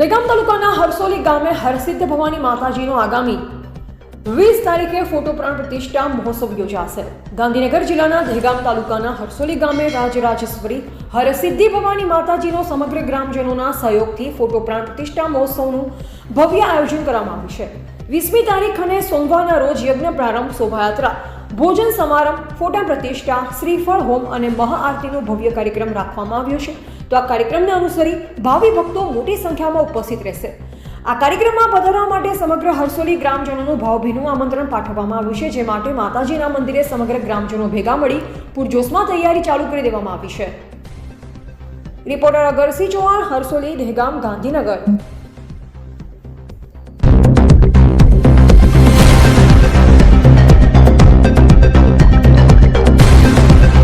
દહેગામ તાલુકાના હરસોલી ગામે હરસિદ્ધ ભવાની માતાજીનો આગામી વીસ તારીખે ફોટો પ્રાણ પ્રતિષ્ઠા મહોત્સવ યોજાશે. ગાંધીનગર જિલ્લાના દહેગામ તાલુકાના હરસોલી ગામે રાજરાજેશ્વરી હરસિદ્ધિ ભવાની માતાજીનો સમગ્ર ગ્રામજનોના સહયોગથી ફોટો પ્રાણ પ્રતિષ્ઠા મહોત્સવનું ભવ્ય આયોજન કરવામાં આવ્યું છે. વીસમી તારીખ અને સોમવારના રોજ યજ્ઞ પ્રારંભ શોભાયાત્રા ભોજન સમારંભ, ફોટા પ્રતિષ્ઠા, શ્રીફળ હોમ અને મહાઆરતીનો ભવ્ય કાર્યક્રમ રાખવામાં આવ્યો છે. તો આ કાર્યક્રમને અનુસરી ભાવિ ભક્તો મોટી સંખ્યામાં ઉપસ્થિત રહેશે. આ કાર્યક્રમમાં પધારવા માટે સમગ્ર હરસોલી ગ્રામજનોનું ભાવભીનું આમંત્રણ પાઠવવામાં આવ્યું છે, જે માટે માતાજીના મંદિરે સમગ્ર ગ્રામજનો ભેગા મળી પૂરજોશમાં તૈયારી ચાલુ કરી દેવામાં આવી છે. રિપોર્ટર અગરસિંહ ચૌહાણ, હરસોલી, દહેગામ, ગાંધીનગર.